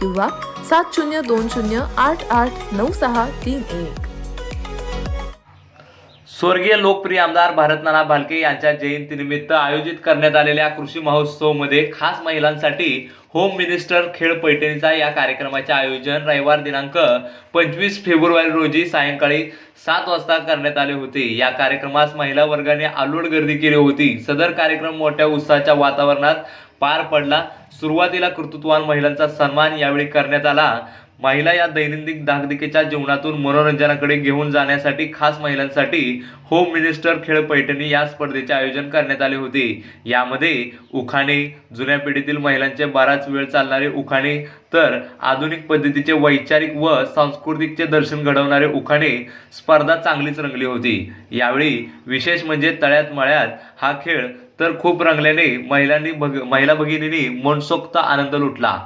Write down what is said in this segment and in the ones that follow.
किंवा सात शून्य दोन शून्य आठ आठ नऊ सहा तीन एक. स्वर्गीय लोकप्रिय आमदार भारतनाना भालके यांच्या जयंतीनिमित्त आयोजित करण्यात आलेल्या कृषी महोत्सवमध्ये खास महिलांसाठी होम मिनिस्टर खेळ पैठणीचा या कार्यक्रमाचे आयोजन रविवार दिनांक पंचवीस फेब्रुवारी रोजी सायंकाळी सात वाजता करण्यात आले होते. या कार्यक्रमास महिला वर्गाने आलोड गर्दी केली होती. सदर कार्यक्रम मोठ्या उत्साहाच्या वातावरणात पार पडला. सुरुवातीला कर्तृत्ववान महिलांचा सन्मान यावेळी करण्यात आला. महिला या दैनंदिन धाकधिकेच्या जीवनातून मनोरंजनाकडे घेऊन जाण्यासाठी खास महिलांसाठी होम मिनिस्टर खेळ पैठणी या स्पर्धेचे आयोजन करण्यात आले होते. यामध्ये उखाणे जुन्या पिढीतील महिलांचे बराच वेळ चालणारे उखाणे तर आधुनिक पद्धतीचे वैचारिक व सांस्कृतिकचे दर्शन घडवणारे उखाणे स्पर्धा चांगलीच रंगली होती. यावेळी विशेष म्हणजे तळ्यात मळ्यात हा खेळ तर खूप रंगल्याने महिलांनी भग महिला भगिनींनी मनसोक्त आनंद लुटला.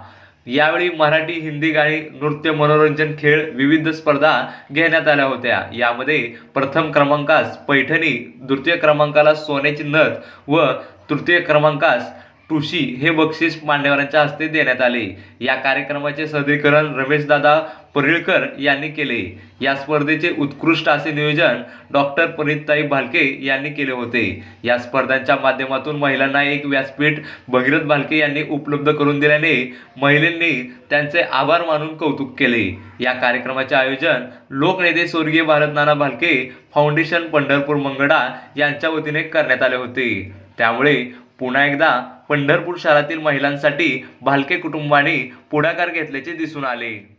यावेळी मराठी हिंदी गाणी नृत्य मनोरंजन खेळ विविध स्पर्धा घेण्यात आल्या होत्या. यामध्ये प्रथम क्रमांकास पैठणी द्वितीय क्रमांकाला सोन्याची नथ व तृतीय क्रमांकास टुशी हे बक्षीस मान्यवरांच्या हस्ते देण्यात आले. या कार्यक्रमाचे सादरीकरण रमेशदादा परिळकर यांनी केले. या स्पर्धेचे उत्कृष्ट असे नियोजन डॉक्टर पुनीतताई भालके यांनी केले होते. या स्पर्धांच्या माध्यमातून महिलांना एक व्यासपीठ भगीरथ भालके यांनी उपलब्ध करून दिल्याने महिलांनी त्यांचे आभार मानून कौतुक केले. या कार्यक्रमाचे आयोजन लोकनेते स्वर्गीय भारतनाना भालके फाउंडेशन पंढरपूर मंगडा यांच्या वतीने करण्यात आले होते. त्यामुळे पुन्हा एकदा पंढरपूर शहरातील महिलांसाठी भालके कुटुंबाने पुढाकार घेतल्याचे दिसून आले.